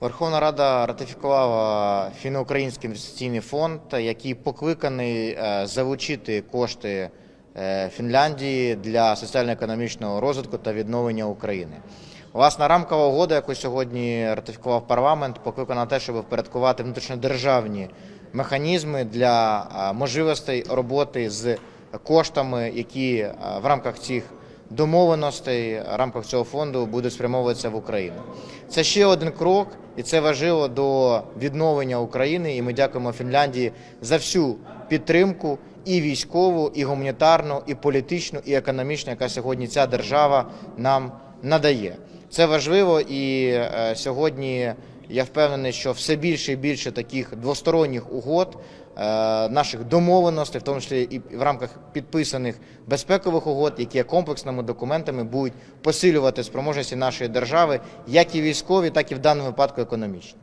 Верховна Рада ратифікувала фінно-український інвестиційний фонд, який покликаний е, залучити кошти е, Фінляндії для соціально-економічного розвитку та відновлення України. Власна рамкова угода, яку сьогодні ратифікував парламент, покликана на те, щоб впорядкувати внутрішньодержавні механізми для е, можливостей роботи з коштами, які в рамках цих домовленостей в рамках цього фонду будуть спрямовуватися в Україну. Це ще один крок, і це важливо до відновлення України. І ми дякуємо Фінляндії за всю підтримку і військову, і гуманітарну, і політичну, і економічну, яка сьогодні ця держава нам надає. Це важливо і е, сьогодні. Я впевнений, що все більше і більше таких двосторонніх угод, е, наших домовленостей, в тому числі і в рамках підписаних безпекових угод, які є комплексними документами, будуть посилювати спроможності нашої держави, як і військові, так і в даному випадку економічні.